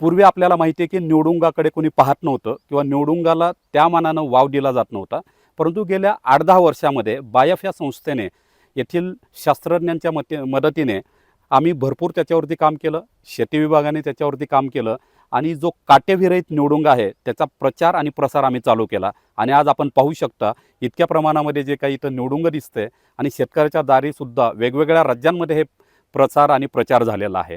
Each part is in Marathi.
पूर्वी आपल्याला माहिती आहे की निवडुंगाकडे कोणी पाहत नव्हतं किंवा निवडुंगाला त्या मानानं वाव दिला जात नव्हता. परंतु गेल्या आठ दहा वर्षामध्ये बायफ या संस्थेने येथील शास्त्रज्ञांच्या मते मदतीने आम्ही भरपूर त्याच्यावरती काम केलं शेती विभागाने त्याच्यावरती काम केलं आणि जो काटेविरहित निवडुंगा आहे त्याचा प्रचार आणि प्रसार आम्ही चालू केला. आणि आज आपण पाहू शकता इतक्या प्रमाणामध्ये जे काही इथं निवडुंग दिसते आणि शेतकऱ्याच्या दारीसुद्धा वेगवेगळ्या राज्यांमध्ये हे प्रसार आणि प्रचार झालेला आहे.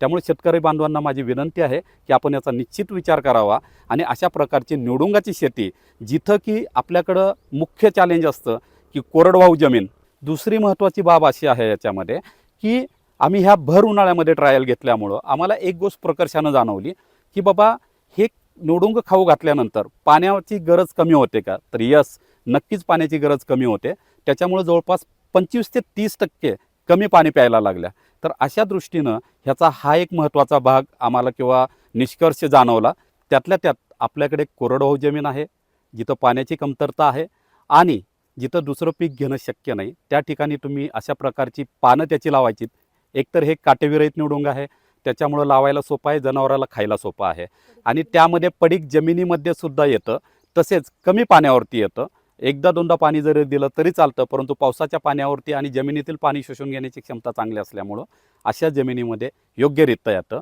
त्यामुळे शेतकरी बांधवांना माझी विनंती आहे की आपण याचा निश्चित विचार करावा आणि अशा प्रकारची निवडुंगाची शेती जिथं की आपल्याकडं मुख्य चॅलेंज असतं की कोरडवाहू जमीन. दुसरी महत्त्वाची बाब अशी आहे याच्यामध्ये की आम्ही ह्या भर उन्हाळ्यामध्ये ट्रायल घेतल्यामुळं आम्हाला एक गोष्ट प्रकर्षानं जाणवली की बाबा हे निवडुंग खाऊ घातल्यानंतर पाण्याची गरज कमी होते का? तर यस नक्कीच पाण्याची गरज कमी होते. त्याच्यामुळे जवळपास पंचवीस ते तीस टक्के कमी पाणी प्यायला लागल्या. तर अशा दृष्टीनं ह्याचा हा एक महत्त्वाचा भाग आम्हाला किंवा निष्कर्ष जाणवला. त्यातल्या त्यात आपल्याकडे कोरडवाहू जमीन आहे जिथं पाण्याची कमतरता आहे आणि जिथं दुसरं पीक घेणं शक्य नाही. त्या ठिकाणी तुम्ही अशा प्रकारची पानं त्याची लावायची एकतर हे काटेविरहित निवडुंग आहे त्याच्यामुळं लावायला सोपं आहे जनावराला खायला सोपं आहे. आणि त्यामध्ये पडीक जमिनीमध्ये सुद्धा येतं तसेच कमी पाण्यावरती येतं. एकदा दोनदा पाणी जरी दिलं तरी चालतं परंतु पावसाच्या पाण्यावरती आणि जमिनीतील पाणी शोषून घेण्याची क्षमता चांगली असल्यामुळं अशा जमिनीमध्ये योग्यरित्या येतं.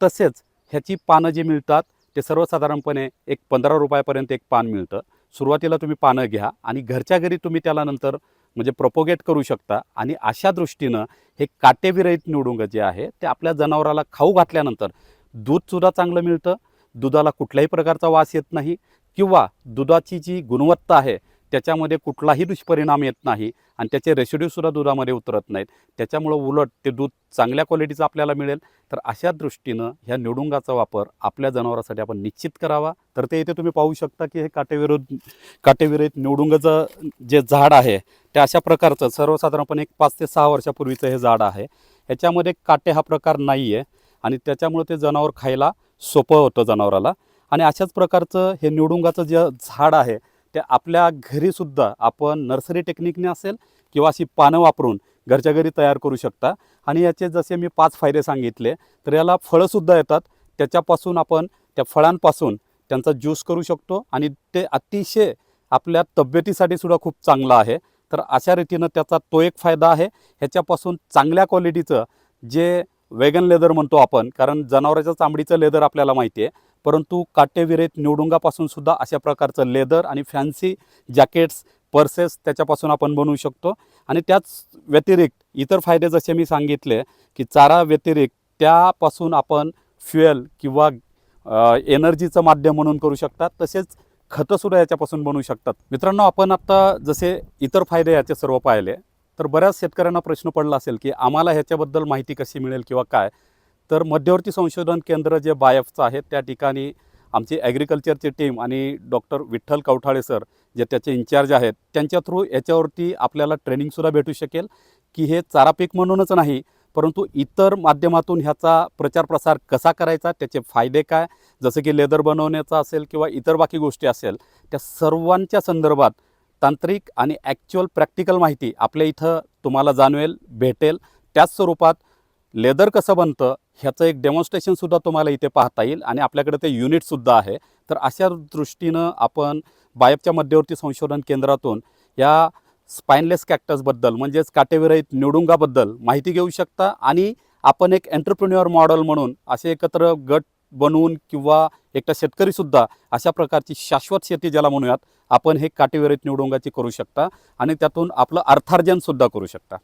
तसेच ह्याची पानं जी मिळतात ते सर्वसाधारणपणे एक पंधरा रुपयापर्यंत एक पान मिळतं. सुरुवातीला तुम्ही पानं घ्या आणि घरच्या घरी तुम्ही त्याला नंतर म्हणजे प्रोपोगेट करू शकता आणि अशा दृष्टीनं हे काटेविरहित निवडुंग जे आहे ते आपल्या जनावराला खाऊ घातल्यानंतर दूधसुद्धा चांगलं मिळतं. दुधाला कुठल्याही प्रकारचा वास येत नाही किंवा दुधाची जी गुणवत्ता आहे त्याच्यामध्ये कुठलाही दुष्परिणाम येत नाही आणि त्याचे रेसिड्यूसुद्धा दुधामध्ये उतरत नाहीत. त्याच्यामुळं उलट ते दूध चांगल्या क्वालिटीचं आपल्याला मिळेल. तर अशा दृष्टीनं ह्या निवडुंगाचा वापर आपल्या जनावरासाठी आपण निश्चित करावा. तर ते इथे तुम्ही पाहू शकता की हे काटेविरोध काटेविरहित निवडुंगाचं जे झाड आहे ते अशा प्रकारचं सर्वसाधारणपणे एक पाच ते सहा वर्षापूर्वीचं हे झाड आहे. ह्याच्यामध्ये काटे हा प्रकार नाही आहे आणि त्याच्यामुळे ते जनावर खायला सोपं होतं जनावराला. आणि अशाच प्रकारचं हे निवडुंगाचं जे झाड आहे ते आपल्या घरीसुद्धा आपण नर्सरी टेक्निकने असेल किंवा अशी पानं वापरून घरच्या घरी तयार करू शकता. आणि याचे जसे मी पाच फायदे सांगितले तर याला फळंसुद्धा येतात. त्याच्यापासून आपण त्या फळांपासून त्यांचा ज्यूस करू शकतो आणि ते अतिशय आपल्या तब्येतीसाठी सुद्धा खूप चांगलं आहे. तर अशा रीतीनं त्याचा तो एक फायदा आहे. ह्याच्यापासून चांगल्या क्वालिटीचं जे वेगन लेदर म्हणतो आपण कारण जनावराच्या चामडीचं लेदर आपल्याला माहिती आहे परंतु काटेविरेत निवडुंगापासून सुद्धा अशा प्रकारचं लेदर आणि फॅन्सी जॅकेट्स पर्सेस त्याच्यापासून आपण बनवू शकतो. आणि त्याच व्यतिरिक्त इतर फायदे जसे मी सांगितले की चारा व्यतिरिक्त त्यापासून आपण फ्युएल किंवा एनर्जीचं माध्यम म्हणून करू शकतात. तसेच खतंसुद्धा याच्यापासून बनवू शकतात. मित्रांनो आपण आत्ता जसे इतर फायदे याचे सर्व पाहिले तर बऱ्याच शेतकऱ्यांना प्रश्न पडला असेल की आम्हाला ह्याच्याबद्दल माहिती कशी मिळेल किंवा काय? तर मध्यवर्ती संशोधन केंद्र जे बायफचं आहे त्या ठिकाणी आमची ॲग्रिकल्चरची टीम आणि डॉक्टर विठ्ठल कवठाळे सर जे त्याचे इन्चार्ज आहेत त्यांच्या थ्रू याच्यावरती आपल्याला ट्रेनिंगसुद्धा भेटू शकेल. की हे चारा पीक म्हणूनच नाही परंतु इतर माध्यमातून ह्याचा प्रचार प्रसार कसा करायचा त्याचे फायदे काय जसं की लेदर बनवण्याचा असेल किंवा इतर बाकी गोष्टी असेल त्या सर्वांच्या संदर्भात तांत्रिक आणि ॲक्च्युअल प्रॅक्टिकल माहिती आपल्या इथं तुम्हाला जाणवेल भेटेल. त्याच स्वरूपात लेदर कसं बनतं ह्याचं एक डेमॉन्स्ट्रेशनसुद्धा तुम्हाला इथे पाहता येईल आणि आपल्याकडे ते युनिटसुद्धा आहे. तर अशा दृष्टीनं आपण बायपच्या मध्यवर्ती संशोधन केंद्रातून या स्पाइनलेस कॅक्टसबद्दल म्हणजेच काटेविरहित निवडुंगाबद्दल माहिती घेऊ शकता आणि आपण एक एंटरप्रिन्युअर मॉडेल म्हणून असे एकत्र गट बनवून किंवा एकटा शेतकरीसुद्धा अशा प्रकारची शाश्वत शेती ज्याला म्हणूयात आपण हे काटेविरहित निवडुंगाची करू शकता आणि त्यातून आपलं अर्थार्जनसुद्धा करू शकता.